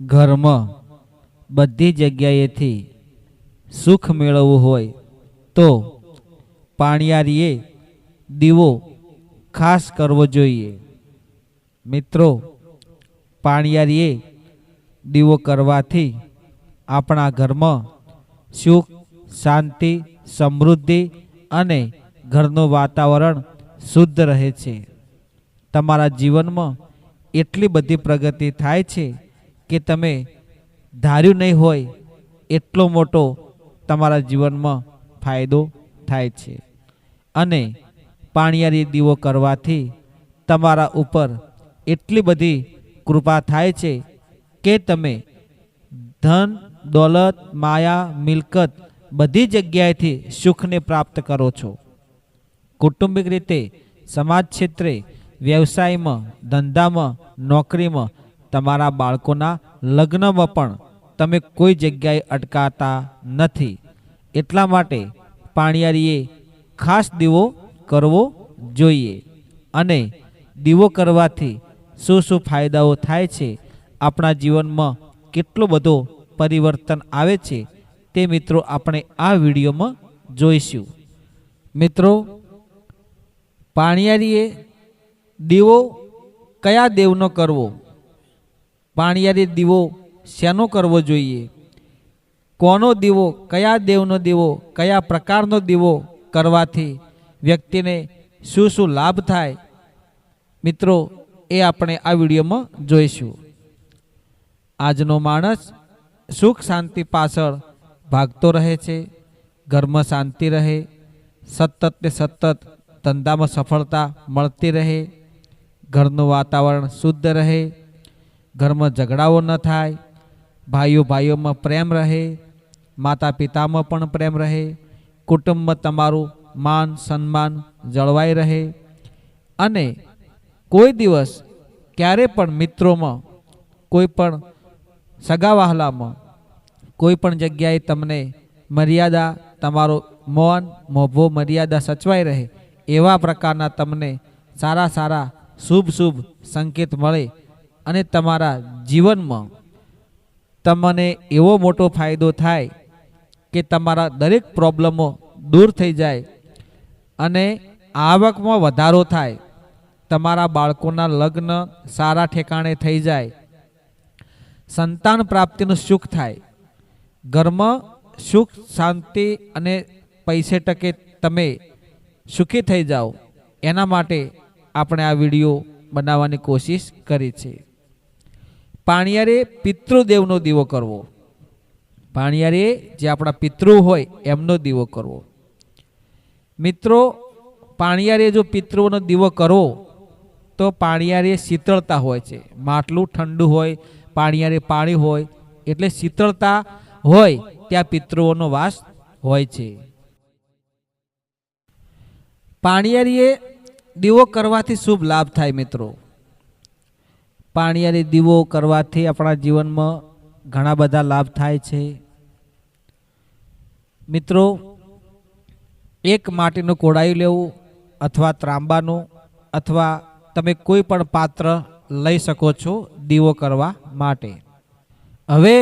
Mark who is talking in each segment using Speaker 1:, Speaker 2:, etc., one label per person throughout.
Speaker 1: ઘરમાં બધી જગ્યાએથી સુખ મેળવવું હોય તો પાણિયારીએ દીવો ખાસ કરવો જોઈએ. મિત્રો, પાણિયારીએ દીવો કરવાથી આપણા ઘરમાં સુખ, શાંતિ, સમૃદ્ધિ અને ઘરનું વાતાવરણ શુદ્ધ રહે છે. તમારા જીવનમાં એટલી બધી પ્રગતિ થાય છે કે તમે ધાર્યું નહીં હોય, એટલો મોટો તમારા જીવનમાં ફાયદો થાય છે. અને પાણીયારી દીવો કરવાથી તમારા ઉપર એટલી બધી કૃપા થાય છે કે તમે ધન, દોલત, માયા, મિલકત બધી જગ્યાએથી સુખને પ્રાપ્ત કરો છો. કૌટુંબિક રીતે સમાજ ક્ષેત્રે વ્યવસાયમાં, ધંધામાં, નોકરીમાં તમારા બાળકોના લગ્નમાં પણ તમે કોઈ જગ્યાએ અટકાતા નથી. એટલા માટે પાણીયારીએ ખાસ દીવો કરવો જોઈએ અને દીવો કરવાથી શું શું ફાયદાઓ થાય છે, આપણા જીવનમાં કેટલો બધો પરિવર્તન આવે છે તે મિત્રો આપણે આ વિડીયોમાં જોઈશું. મિત્રો, પાણીયારીએ દીવો કયા દેવનો કરવો? પાણીયારી દીવો શેનો કરવો જોઈએ? કોનો દીવો, કયા દેવનો દીવો, કયા પ્રકારનો દીવો કરવાથી વ્યક્તિને શું શું લાભ થાય? મિત્રો, એ આપણે આ વિડીયોમાં જોઈશું. આજનો માણસ સુખ શાંતિ પાછળ ભાગતો રહે છે, ઘરમાં શાંતિ રહે, સતત ને સતત ધંધામાં સફળતા મળતી રહે, ઘરનું વાતાવરણ શુદ્ધ રહે ઘરમાં ઝઘડાઓ ન થાય, ભાઈઓ ભાઈઓમાં પ્રેમ રહે માતા પિતામાં પણ પ્રેમ રહે, કુટુંબમાં તમારું માન, સન્માન જળવાઈ રહે. અને કોઈ દિવસ ક્યારે પણ મિત્રોમાં, કોઈ પણ સગાવાહલામાં, કોઈ પણ જગ્યાએ તમને મર્યાદા, તમારો મૌન, મોભો મર્યાદા સચવાઈ રહે, એવા પ્રકારના તમને સારા સારા શુભ શુભ સંકેત મળે અને તમારા જીવનમાં તમને એવો મોટો ફાયદો થાય કે તમારા દરેક પ્રોબ્લેમો દૂર થઈ જાય અને આવકમાં વધારો થાય. તમારા બાળકોના લગ્ન સારા ઠેકાણે થઈ જાય. સંતાન પ્રાપ્તિનું સુખ થાય. ઘરમાં સુખ, શાંતિ અને પૈસે ટકે તમે સુખી થઈ જાઓ. એના માટે આપણે આ વીડિયો બનાવવાની કોશિશ કરી છે. પાણીયારે પિતૃદેવનો દીવો કરવો. પાણિયારે જે આપણા પિતૃ હોય એમનો દીવો કરવો. મિત્રો, પાણીયારે જો પિતૃનો દીવો કરવો તો પાણિયારે શીતળતા હોય છે. માટલું ઠંડુ હોય, પાણીયારે પાણી હોય, એટલે શીતળતા હોય, ત્યાં પિતૃઓનો વાસ હોય છે. પાણીયારીએ દીવો કરવાથી શુભ લાભ થાય મિત્રો. પાણીયારી દીવો કરવાથી આપણા જીવનમાં ઘણા બધા લાભ થાય છે. મિત્રો, એક માટીનું કોડાયું લેવું અથવા ત્રાંબાનું અથવા તમે કોઈ પણ પાત્ર લઈ શકો છો દીવો કરવા માટે. હવે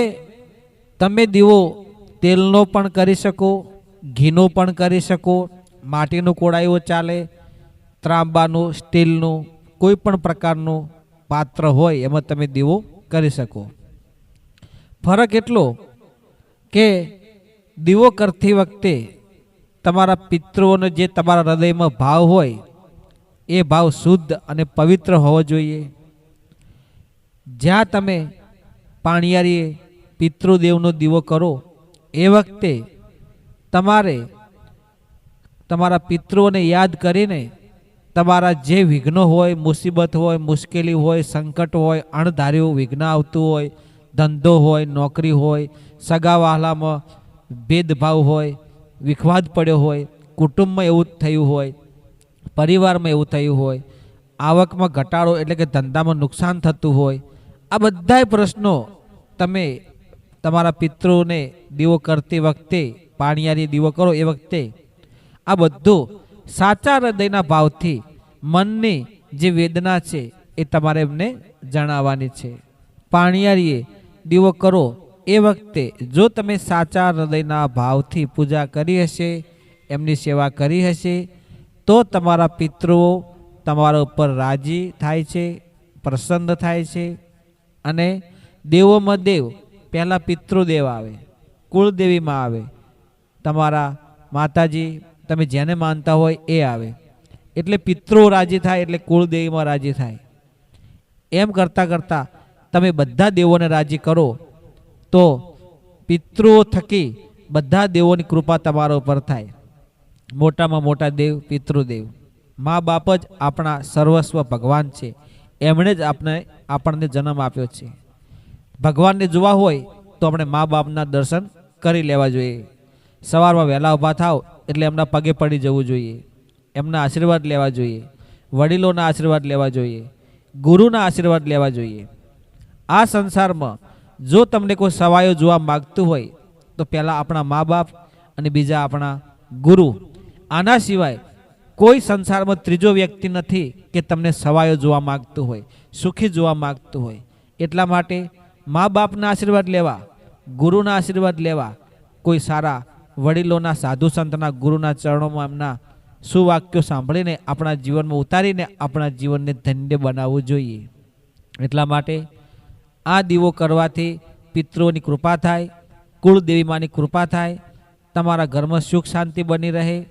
Speaker 1: તમે દીવો તેલનો પણ કરી શકો, ઘીનો પણ કરી શકો, માટીનું કોડાયું ચાલે, ત્રાંબાનું, સ્ટીલનું, કોઈ પણ પ્રકારનું પાત્ર હોય એમાં તમે દીવો કરી શકો. ફરક એટલો કે દીવો કરતી વખતે તમારા પિતૃઓનો જે તમારા હૃદયમાં ભાવ હોય, એ ભાવ શુદ્ધ અને પવિત્ર હોવો જોઈએ. જ્યાં તમે પાણીયારીએ પિતૃદેવનો દીવો કરો, એ વખતે તમારે તમારા પિતૃઓને યાદ કરીને તમારા જે વિઘ્નો હોય, મુસીબત હોય, મુશ્કેલી હોય, સંકટ હોય, અણધાર્યું વિઘ્ન આવતું હોય, ધંધો હોય, નોકરી હોય, સગા વહાલામાં ભેદભાવ હોય, વિખવાદ પડ્યો હોય, કુટુંબમાં એવું થયું હોય, પરિવારમાં એવું થયું હોય, આવકમાં ઘટાડો એટલે કે ધંધામાં નુકસાન થતું હોય, આ બધાય પ્રશ્નો તમે તમારા પિતૃને દીવો કરતી વખતે, પાણીયારી દીવો કરો એ વખતે, આ બધું સાચા હૃદયના ભાવથી મનની જે વેદના છે એ તમારે એમને જણાવવાની છે. પાણીયારીએ દીવો કરો, એ વખતે જો તમે સાચા હૃદયના ભાવથી પૂજા કરી હશે, એમની સેવા કરી હશે, તો તમારા પિતૃઓ તમારા ઉપર રાજી થાય છે, પ્રસન્ન થાય છે અને દેવોમાં દેવ, પહેલાં પિતૃદેવ આવે, કુળદેવીમાં આવે. તમારા માતાજી તમે જેને માનતા હોય એ આવે. એટલે પિતૃ રાજી થાય, એટલે કુળદેવીમાં રાજી થાય. એમ કરતાં કરતાં તમે બધા દેવોને રાજી કરો, તો પિતૃઓ થકી બધા દેવોની કૃપા તમારા ઉપર થાય. મોટામાં મોટા દેવ, પિતૃદેવ. મા બાપ જ આપણા સર્વસ્વ ભગવાન છે. એમણે જ આપણે આપણને જન્મ આપ્યો છે. ભગવાનને જોવા હોય તો આપણે મા બાપના દર્શન કરી લેવા જોઈએ. સવારમાં વહેલા ઊભા થાવ એટલે એમના પગે પડી જવું જોઈએ. એમના આશીર્વાદ લેવા જોઈએ. વડીલોના આશીર્વાદ લેવા જોઈએ. ગુરુના આશીર્વાદ લેવા જોઈએ. આ સંસારમાં જો તમને કોઈ સવાયો જોવા માગતું હોય, તો પહેલાં આપણા મા બાપ અને બીજા આપણા ગુરુ. આના સિવાય કોઈ સંસારમાં ત્રીજો વ્યક્તિ નથી કે તમને સવાયો જોવા માગતું હોય, સુખી જોવા માગતું હોય. એટલા માટે મા બાપના આશીર્વાદ લેવા, ગુરુના આશીર્વાદ લેવા કોઈ સારા વડીલોના, સાધુ સંતના, ગુરુના ચરણોમાં એમના સુવાક્યો સાંભળીને આપણા જીવનમાં ઉતારીને આપણા જીવનને ધન્ય બનાવવું જોઈએ. એટલા માટે આ દીવો કરવાથી પિતૃઓની કૃપા થાય, કુળદેવીમાની કૃપા થાય, તમારા ઘરમાં સુખ શાંતિ બની રહે,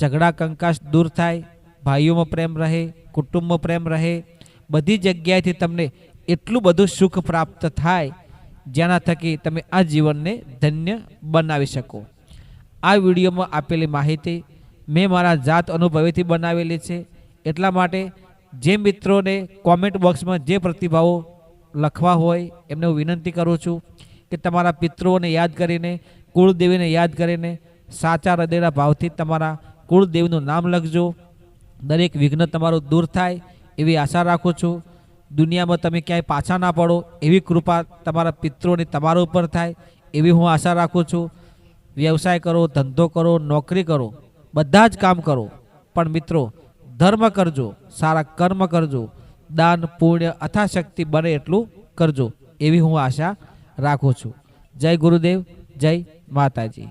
Speaker 1: ઝઘડા કંકાશ દૂર થાય, ભાઈઓમાં પ્રેમ રહે, કુટુંબમાં પ્રેમ રહે, બધી જગ્યાએથી તમને એટલું બધું સુખ પ્રાપ્ત થાય, જેના થકી તમે આ જીવનને ધન્ય બનાવી શકો. આ વિડીયોમાં આપેલી માહિતી મેં મારા જાત અનુભવેથી બનાવેલી છે. એટલા માટે જે મિત્રોને કોમેન્ટ બોક્સમાં જે પ્રતિભાવો લખવા હોય એમને હું વિનંતી કરું છું કે તમારા પિતૃઓને યાદ કરીને, કુળદેવીને યાદ કરીને સાચા હૃદયના ભાવથી તમારા કુળદેવીનું નામ લખજો. દરેક વિઘ્ન તમારું દૂર થાય એવી આશા રાખું છું. દુનિયામાં તમે ક્યાંય પાછા ના પડો એવી કૃપા તમારા પિત્રોની તમારા ઉપર થાય એવી હું આશા રાખું છું. વ્યવસાય કરો, ધંધો કરો, નોકરી કરો, બધા જ કામ કરો. પણ મિત્રો, ધર્મ કરજો, સારા કર્મ કરજો, દાન, પુણ્ય, અથાશક્તિ બને એટલું કરજો. એવી હું આશા રાખું છું. જય ગુરુદેવ, જય માતાજી.